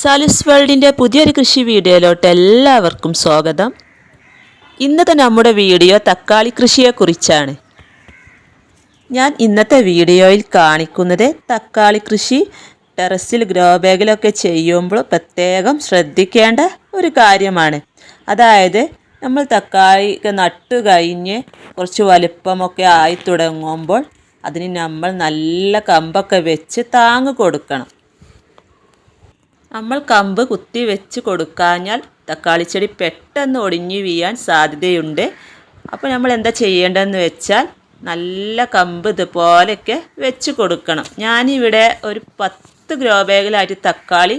സാലിസ് വേൾഡിന്റെ പുതിയൊരു കൃഷി വീഡിയോയിലോട്ട് എല്ലാവർക്കും സ്വാഗതം. ഇന്നത്തെ നമ്മുടെ വീഡിയോ തക്കാളി കൃഷിയെക്കുറിച്ചാണ്. ഞാൻ ഇന്നത്തെ വീഡിയോയിൽ കാണിക്കുന്നത് തക്കാളി കൃഷി ടെറസിൽ ഗ്രോ ബാഗിലൊക്കെ ചെയ്യുമ്പോൾ പ്രത്യേകം ശ്രദ്ധിക്കേണ്ട ഒരു കാര്യമാണ്. അതായത് നമ്മൾ തക്കാളി നട്ട് കഴിഞ്ഞ് കുറച്ച് വലുപ്പമൊക്കെ ആയി തുടങ്ങുമ്പോൾ അതിന് നമ്മൾ നല്ല കമ്പൊക്കെ വെച്ച് താങ്ങ് കൊടുക്കണം. നമ്മൾ കമ്പ് കുത്തി വെച്ച് കൊടുക്കാഞ്ഞാൽ തക്കാളി ചെടി പെട്ടെന്ന് ഒടിഞ്ഞു വീഴാൻ സാധ്യതയുണ്ട്. അപ്പോൾ നമ്മൾ എന്താ ചെയ്യേണ്ടതെന്ന് വെച്ചാൽ നല്ല കമ്പ് ഇതുപോലെയൊക്കെ വെച്ച് കൊടുക്കണം. ഞാനിവിടെ ഒരു പത്ത് ഗ്രോ ബാഗിലായിട്ട് തക്കാളി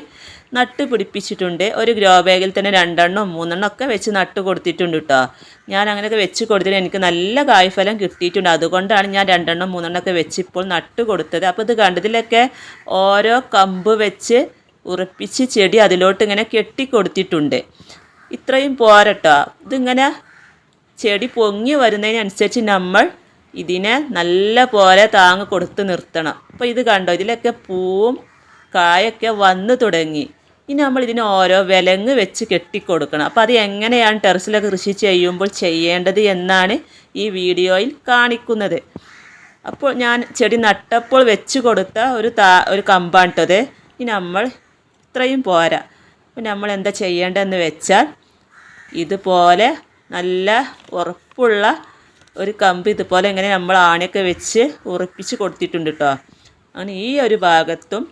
നട്ട് പിടിപ്പിച്ചിട്ടുണ്ട്. ഒരു ഗ്രോ ബാഗിൽ തന്നെ രണ്ടെണ്ണം മൂന്നെണ്ണം ഒക്കെ വെച്ച് നട്ട് കൊടുത്തിട്ടുണ്ട് കേട്ടോ. ഞാൻ അങ്ങനെയൊക്കെ വെച്ച് കൊടുത്തിട്ട് എനിക്ക് നല്ല കായ്ഫലം കിട്ടിയിട്ടുണ്ട്. അതുകൊണ്ടാണ് ഞാൻ രണ്ടെണ്ണം മൂന്നെണ്ണം ഒക്കെ വെച്ച് ഇപ്പോൾ നട്ട് കൊടുത്തത്. അപ്പോൾ ഇത് കണ്ടതിലൊക്കെ ഓരോ കമ്പ് വെച്ച് ഉറപ്പിച്ച് ചെടി അതിലോട്ട് ഇങ്ങനെ കെട്ടിക്കൊടുത്തിട്ടുണ്ട്. ഇത്രയും പോരട്ടോ. ഇതിങ്ങനെ ചെടി പൊങ്ങി വരുന്നതിനനുസരിച്ച് നമ്മൾ ഇതിനെ നല്ല പോലെ താങ്ങ് കൊടുത്ത് നിർത്തണം. അപ്പോൾ ഇത് കണ്ടോ? ഇതിലൊക്കെ പൂവും കായൊക്കെ വന്ന് തുടങ്ങി. ഇനി നമ്മൾ ഇതിന് ഓരോ വിലങ്ങ് വെച്ച് കെട്ടിക്കൊടുക്കണം. അപ്പോൾ അത് എങ്ങനെയാണ് ടെറസിലൊക്കെ കൃഷി ചെയ്യുമ്പോൾ ചെയ്യേണ്ടത് എന്നാണ് ഈ വീഡിയോയിൽ കാണിക്കുന്നത്. അപ്പോൾ ഞാൻ ചെടി നട്ടപ്പോൾ വെച്ച് കൊടുത്ത ഒരു താ ഒരു കമ്പാണിട്ടത് ഇനി നമ്മൾ ഇത്രയും പോരാ. അപ്പം നമ്മൾ എന്താ ചെയ്യേണ്ടതെന്ന് വെച്ചാൽ ഇതുപോലെ നല്ല ഉറപ്പുള്ള ഒരു കമ്പ് ഇതുപോലെ ഇങ്ങനെ നമ്മൾ ആണിയൊക്കെ വെച്ച് ഉറപ്പിച്ച് കൊടുത്തിട്ടുണ്ട് കേട്ടോ അങ്ങനെ ഈ ഒരു ഭാഗത്തും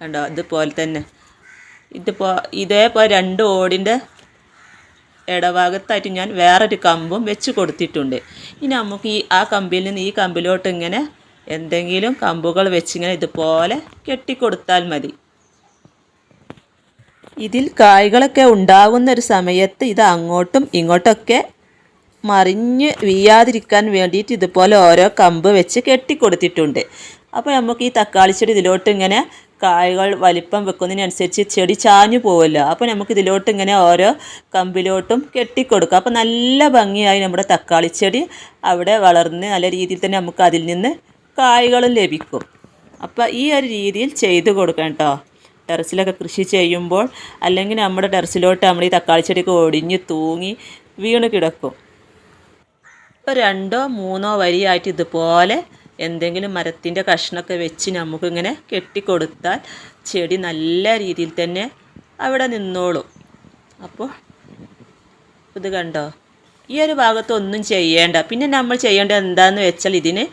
കണ്ടോ ഇതുപോലെ തന്നെ. ഇതിപ്പോ ഇതേപോലെ രണ്ട് ഓടിന്റെ ഇടഭാഗത്തായിട്ട് ഞാൻ വേറൊരു കമ്പും വെച്ച് കൊടുത്തിട്ടുണ്ട്. ഇനി നമുക്ക് ഈ ആ കമ്പിൽ നിന്ന് ഈ കമ്പിലോട്ട് ഇങ്ങനെ എന്തെങ്കിലും കമ്പുകൾ വെച്ചിങ്ങനെ ഇതുപോലെ കെട്ടിക്കൊടുത്താൽ മതി. ഇതിൽ കായ്കളൊക്കെ ഉണ്ടാകുന്ന ഒരു സമയത്ത് ഇത് അങ്ങോട്ടും ഇങ്ങോട്ടൊക്കെ മറിഞ്ഞ് വീയാതിരിക്കാൻ വേണ്ടിയിട്ട് ഇതുപോലെ ഓരോ കമ്പ് വെച്ച് കെട്ടിക്കൊടുത്തിട്ടുണ്ട്. അപ്പോൾ നമുക്ക് ഈ തക്കാളി ചെടി ഇതിലോട്ട് ഇങ്ങനെ കായകൾ വലിപ്പം വെക്കുന്നതിനനുസരിച്ച് ചെടി ചാഞ്ഞു പോവുമല്ലോ അപ്പോൾ നമുക്ക് ഇതിലോട്ട് ഇങ്ങനെ ഓരോ കമ്പിലോട്ടും കെട്ടിക്കൊടുക്കുക അപ്പോൾ നല്ല ഭംഗിയായി നമ്മുടെ തക്കാളി ചെടി അവിടെ വളർന്ന് നല്ല രീതിയിൽ തന്നെ നമുക്ക് അതിൽ നിന്ന് കായ്കളും ലഭിക്കും. അപ്പോൾ ഈ ഒരു രീതിയിൽ ചെയ്തു കൊടുക്കാം കേട്ടോ. ടെറസിലൊക്കെ കൃഷി ചെയ്യുമ്പോൾ അല്ലെങ്കിൽ നമ്മുടെ ടെറസിലോട്ട് നമ്മൾ ഈ തക്കാളി ചെടിയൊക്കെ ഒടിഞ്ഞ് തൂങ്ങി വീണ് കിടക്കും. ഇപ്പോൾ രണ്ടോ മൂന്നോ വരിയായിട്ട് ഇതുപോലെ എന്തെങ്കിലും മരത്തിന്റെ കഷ്ണമൊക്കെ വെച്ച് നമുക്കിങ്ങനെ കെട്ടിക്കൊടുത്താൽ ചെടി നല്ല രീതിയിൽ തന്നെ അവിടെ നിന്നോളും. അപ്പോൾ ഇത് കണ്ടോ? ഈ ഒരു ഭാഗത്ത് ഒന്നും ചെയ്യേണ്ട. പിന്നെ നമ്മൾ ചെയ്യേണ്ടത് എന്താണെന്ന് വെച്ചാൽ ഇതിന്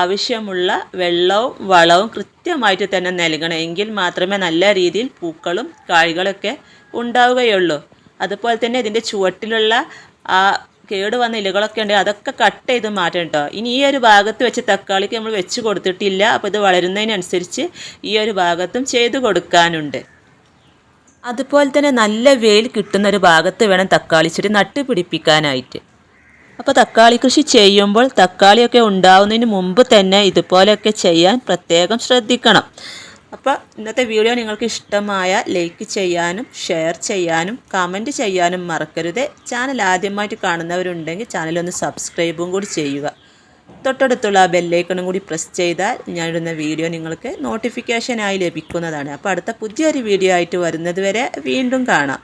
ആവശ്യമുള്ള വെള്ളവും വളവും കൃത്യമായിട്ട് തന്നെ നൽകണം. എങ്കിൽ മാത്രമേ നല്ല രീതിയിൽ പൂക്കളും കായ്കളൊക്കെ ഉണ്ടാവുകയുള്ളൂ. അതുപോലെ തന്നെ ഇതിന്റെ ചുവട്ടിലുള്ള ആ കേട് വന്ന ഇലകളൊക്കെ ഉണ്ട് അതൊക്കെ കട്ട് ചെയ്ത് മാറ്റണം കേട്ടോ ഇനി ഈ ഒരു ഭാഗത്ത് വെച്ച് തക്കാളിക്ക് നമ്മൾ വെച്ച് കൊടുത്തിട്ടില്ല. അപ്പോൾ ഇത് വളരുന്നതിനനുസരിച്ച് ഈ ഒരു ഭാഗത്തും ചെയ്ത് കൊടുക്കാനുണ്ട്. അതുപോലെ തന്നെ നല്ല വെയിൽ കിട്ടുന്ന ഒരു ഭാഗത്ത് വേണം തക്കാളി ചെടി നട്ടുപിടിപ്പിക്കാനായിട്ട് അപ്പോൾ തക്കാളി കൃഷി ചെയ്യുമ്പോൾ തക്കാളിയൊക്കെ ഉണ്ടാവുന്നതിന് മുമ്പ് തന്നെ ഇതുപോലെയൊക്കെ ചെയ്യാൻ പ്രത്യേകം ശ്രദ്ധിക്കണം. അപ്പോൾ ഇന്നത്തെ വീഡിയോ നിങ്ങൾക്ക് ഇഷ്ടമായ ലൈക്ക് ചെയ്യാനും ഷെയർ ചെയ്യാനും കമന്റ് ചെയ്യാനും മറക്കരുത്. ചാനൽ ആദ്യമായിട്ട് കാണുന്നവരുണ്ടെങ്കിൽ ചാനലൊന്ന് സബ്സ്ക്രൈബും കൂടി ചെയ്യുക. തൊട്ടടുത്തുള്ള ബെല്ലൈക്കണും കൂടി പ്രസ് ചെയ്താൽ ഞാനിടുന്ന വീഡിയോ നിങ്ങൾക്ക് നോട്ടിഫിക്കേഷനായി ലഭിക്കുന്നതാണ്. അപ്പോൾ അടുത്ത പുതിയൊരു വീഡിയോ ആയിട്ട് വരുന്നത് വരെ വീണ്ടും കാണാം.